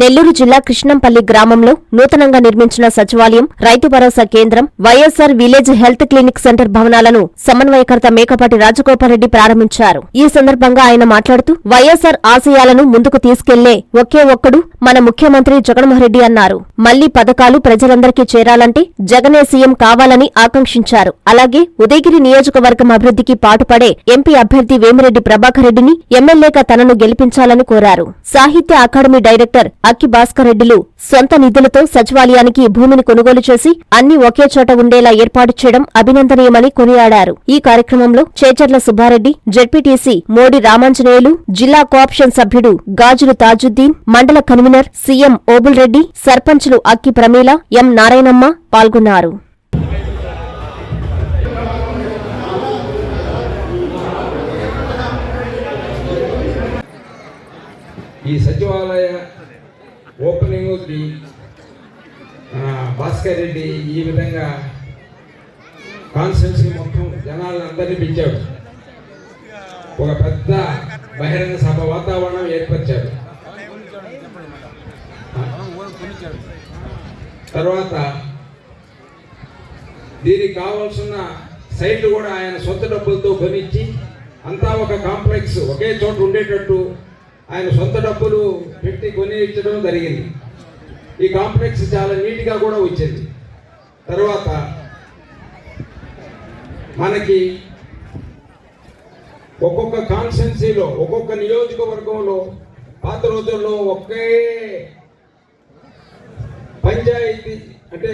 నెల్లూరు జిల్లా కృష్ణంపల్లి గ్రామంలో నూతనంగా నిర్మించిన సచివాలయం రైతు భరోసా కేంద్రం YSR village health clinic centre భవనాలను సమన్వయకర్త మేకపాటి రాజగోపాల్రెడ్డి ప్రారంభించారు. ఈ సందర్భంగా ఆయన మాట్లాడుతూ వైఎస్సార్ ఆశయాలను ముందుకు తీసుకెళ్ళే ఒకే ఒక్కడు మన ముఖ్యమంత్రి జగన్మోహన్రెడ్డి అన్నారు. మళ్ళీ పథకాలు ప్రజలందరికీ చేరాలంటే జగనే సీఎం కావాలని ఆకాంక్షించారు. అలాగే ఉదయగిరి నియోజకవర్గం అభివృద్ధికి పాటుపడే ఎంపీ అభ్యర్థి వేమిరెడ్డి ప్రభాకర్ రెడ్డిని ఎమ్మెల్యేగా తనను గెలిపించాలని కోరారు. సాహిత్య అకాడమీ డైరెక్టర్ అక్కి భాస్కర్ రెడ్డిలు సొంత నిధులతో సచివాలయానికి భూమిని కొనుగోలు చేసి అన్ని ఒకే చోట ఉండేలా ఏర్పాటు చేయడం అభినందనీయమని కొనియాడారు. ఈ కార్యక్రమంలో చేచర్ల సుబ్బారెడ్డి జెడ్పీటీసీ మోడి రామాంజనేయులు జిల్లా కోఆప్షన్ సభ్యుడు గాజులు తాజుద్దీన్ మండల కన్వీనర్ సీఎం ఓబుల్ రెడ్డి సర్పంచ్లు అక్కి ప్రమీల ఎం నారాయణమ్మ పాల్గొన్నారు. ఈ సచివాలయ ఓపెనింగ్కి ఉంది. భాస్కర్ రెడ్డి ఈ విధంగా కాన్స్టిట్యున్సీ మొత్తం జనాలను అందరినీ పిలిచాడు. ఒక పెద్ద బహిరంగ సభ వాతావరణం ఏర్పరిచాడు. తర్వాత దీనికి కావాల్సిన సైట్లు కూడా ఆయన సొంత డబ్బులతో కొనిచ్చి అంతా ఒక కాంప్లెక్స్ ఒకే చోట ఉండేటట్టు ఆయన సొంత డబ్బులు పెట్టి కొని ఇచ్చడం జరిగింది. ఈ కాంప్లెక్స్ చాలా నీట్గా కూడా వచ్చింది. తర్వాత మనకి ఒక్కొక్క కాన్స్టెన్సీలో ఒక్కొక్క నియోజకవర్గంలో పాత రోజుల్లో ఒకే పంచాయతీ అంటే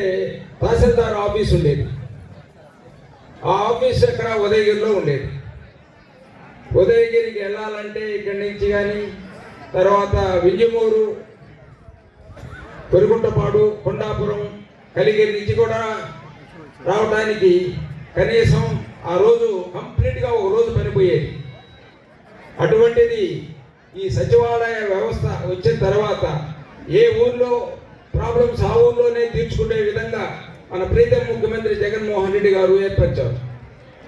తహసీల్దార్ ఆఫీస్ ఉండేది. ఆ ఆఫీస్ ఎక్కడ ఉదయగిరిలో ఉండేది. ఉదయగిరికి వెళ్ళాలంటే ఇక్కడి నుంచి కానీ తర్వాత వింజమూరు పెరుగుంటపాడు కొండాపురం కలిగిరి నుంచి కూడా రావడానికి కనీసం ఆ రోజు కంప్లీట్గా ఒక రోజు పనిపోయేది. అటువంటిది ఈ సచివాలయ వ్యవస్థ వచ్చిన తర్వాత ఏ ఊర్లో ప్రాబ్లమ్స్ ఆ ఊర్లోనే తీర్చుకునే విధంగా మన ప్రీతం ముఖ్యమంత్రి జగన్మోహన్ రెడ్డి గారు ఏర్పరిచారు.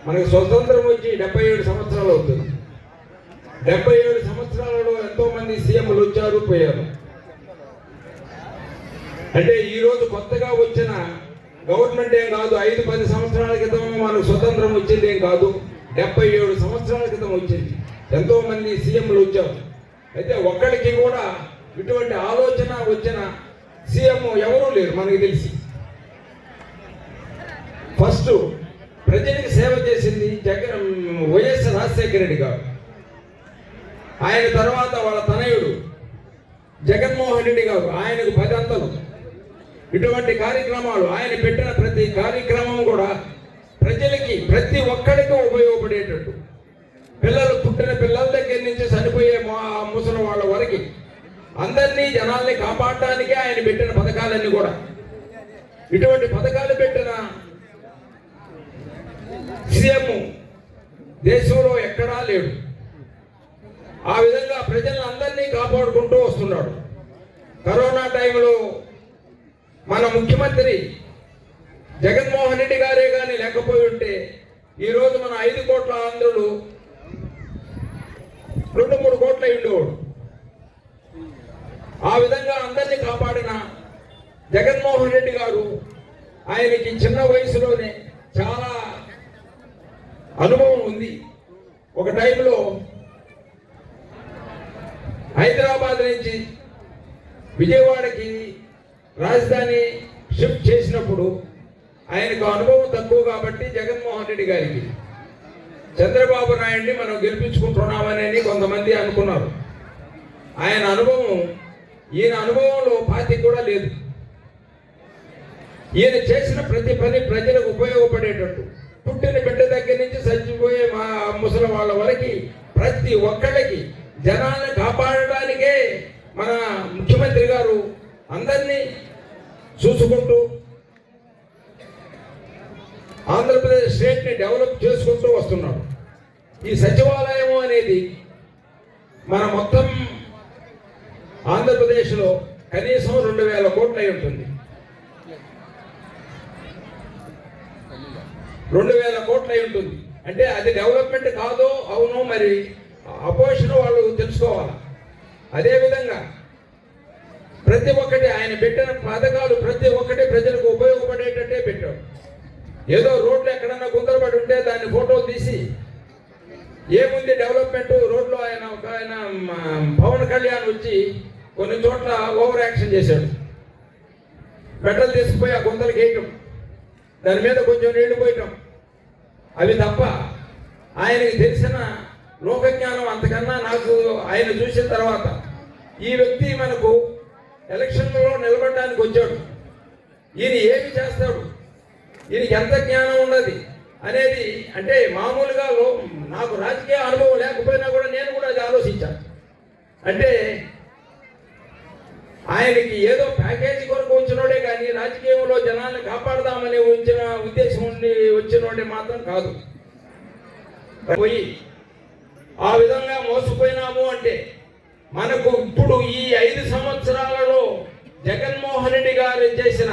మనకు స్వతంత్రం వచ్చి డెబ్బై ఏడు సంవత్సరాలు అవుతుంది. డెబ్బై ఏడు సంవత్సరాలలో ఎంతో మంది సీఎంలు వచ్చారు పోయారు. అంటే ఈ రోజు కొత్తగా వచ్చిన గవర్నమెంట్ ఏం కాదు ఐదు పది సంవత్సరాల క్రితం మనకు స్వతంత్రం వచ్చింది ఏం కాదు డెబ్బై ఏడు సంవత్సరాల క్రితం వచ్చింది. ఎంతో మంది సీఎంలు వచ్చారు. అయితే ఒక్కడికి కూడా ఇటువంటి ఆలోచన వచ్చిన సీఎం ఎవరూ లేరు మనకి తెలిసి. ఫస్ట్ ప్రజలకు సేవ చేసింది జగన్ వైఎస్ రాజశేఖర రెడ్డి గారు. ఆయన తర్వాత వాళ్ళ తనయుడు జగన్మోహన్ రెడ్డి గారు ఆయనకు పది ఇటువంటి కార్యక్రమాలు ఆయన పెట్టిన ప్రతి కార్యక్రమం కూడా ప్రజలకి ప్రతి ఒక్కడికి ఉపయోగపడేటట్టు. పిల్లలు పుట్టిన పిల్లల దగ్గర నుంచి చనిపోయే మా ముసలి వాళ్ళ వరకు అందరినీ జనాల్ని కాపాడటానికే ఆయన పెట్టిన పథకాలన్నీ కూడా. ఇటువంటి పథకాలు పెట్టిన సీఎం దేశంలో ఎక్కడా లేడు. ఆ విధంగా ప్రజలందరినీ అందరినీ కాపాడుకుంటూ వస్తున్నాడు. కరోనా టైంలో మన ముఖ్యమంత్రి జగన్మోహన్ రెడ్డి గారే కానీ లేకపోయి ఉంటే ఈరోజు మన ఐదు కోట్ల ఆంధ్రులు రెండు మూడు కోట్ల ఉండేవాడు. ఆ విధంగా అందరినీ కాపాడిన జగన్మోహన్ రెడ్డి గారు ఆయనకి చిన్న వయసులోనే చాలా అనుభవం ఉంది. ఒక టైంలో హైదరాబాద్ నుంచి విజయవాడకి రాజధాని షిఫ్ట్ చేసినప్పుడు ఆయనకు అనుభవం తక్కువ కాబట్టి జగన్మోహన్ రెడ్డి గారికి చంద్రబాబు నాయుడిని మనం గెలిపించుకుంటున్నామని కొంతమంది అనుకున్నారు. ఆయన అనుభవం ఈయన అనుభవంలో పాతి కూడా లేదు. ఈయన చేసిన ప్రతి పని ప్రజలకు ఉపయోగపడేటట్టు. పుట్టిన బిడ్డ దగ్గర నుంచి చచ్చిపోయే మా ముసలి వాళ్ళ వరకు ప్రతి ఒక్కళ్ళకి జనాన్ని కాపాడడానికే మన ముఖ్యమంత్రి గారు అందరినీ చూసుకుంటూ ఆంధ్రప్రదేశ్ స్టేట్ని డెవలప్ చేసుకుంటూ వస్తున్నాడు. ఈ సచివాలయం అనేది మన మొత్తం ఆంధ్రప్రదేశ్లో కనీసం రెండు వేల కోట్లు అయి ఉంటుంది. రెండు వేల కోట్లు అయి ఉంటుంది. అంటే అది డెవలప్మెంట్ కాదో అవునో మరి అపోజిషన్ వాళ్ళు తెలుసుకోవాలి? అదేవిధంగా ప్రతి ఒక్కటి ఆయన పెట్టిన పథకాలు ప్రతి ఒక్కటి ప్రజలకు ఉపయోగపడేటట్టే పెట్టాడు. ఏదో రోడ్లు ఎక్కడన్నా గుంతలపడి ఉంటే దాన్ని ఫోటోలు తీసి ఏముంది డెవలప్మెంట్? రోడ్లో ఆయన ఒక ఆయన పవన్ కళ్యాణ్ వచ్చి కొన్ని చోట్ల ఓవర్ యాక్షన్ చేశాడు. పెట్రోల్ తీసుకుపోయి ఆ గుంతలకు వేయటం. దాని మీద కొంచెం నీళ్ళు పోయటం. అవి తప్ప ఆయనకి తెలిసిన లోకజ్ఞానం అంతకన్నా నాకు ఆయన చూసిన తర్వాత ఈ వ్యక్తి మనకు ఎలక్షన్లలో నిలబడడానికి వచ్చాడు. ఈయన ఏమి చేస్తాడు? ఈయనకి ఎంత జ్ఞానం ఉన్నది అనేది అంటే మామూలుగా లో నాకు రాజకీయ అనుభవం లేకపోయినా కూడా నేను కూడా అది ఆలోచించాను. అంటే ఆయనకి ఏదో ప్యాకేజీ కొరకు ఉంచినోడే కానీ రాజకీయంలో జనాల్ని కాపాడదామని వచ్చిన ఉద్దేశం ఉండి వచ్చినోడే మాత్రం కాదు. పోయి ఆ విధంగా మోసపోయినాము అంటే మనకు ఇప్పుడు ఈ ఐదు సంవత్సరాలలో జగన్మోహన్ రెడ్డి గారు చేసిన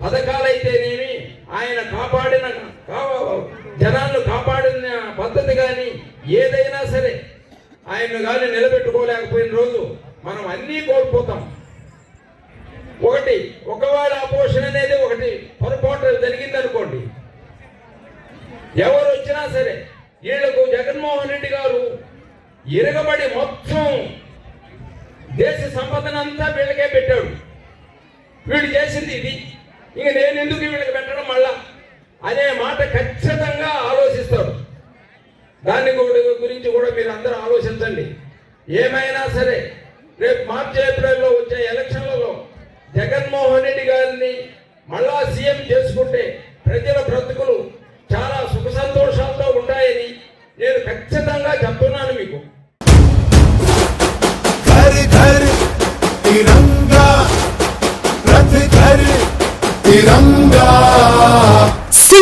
పథకాలైతేనేమి ఆయన కాపాడిన కా- జనాలను కాపాడిన పద్ధతి కానీ ఏదైనా సరే ఆయన కానీ నిలబెట్టుకోలేకపోయిన రోజు మనం అన్నీ కోల్పోతాం. ఒకటి ఒకవేళ అపోషన్ అనేది ఒకటి పొరపాటు జరిగిందనుకోండి. ఎవరు వచ్చినా సరే వీళ్ళకు జగన్మోహన్ ఇరగబడి మొత్తం దేశ సంపదనంతా వీళ్ళకే పెట్టాడు. వీడు చేసింది ఇది. ఇంక నేను ఎందుకు వీళ్ళకి పెట్టడం మళ్ళా? అనే మాట ఖచ్చితంగా ఆలోచిస్తాడు. దాన్ని గురించి కూడా మీరు అందరూ ఆలోచించండి. ఏమైనా సరే రేపు మార్చి ఏప్రిల్లో వచ్చే ఎలక్షన్లలో జగన్మోహన్ రెడ్డి గారిని మళ్ళా సీఎం చేసుకుంటే ప్రజల బ్రతుకులు చాలా సుఖ సంతోషాలతో ఉంటాయని నేను ఖచ్చితంగా చెప్తున్నాను మీకు.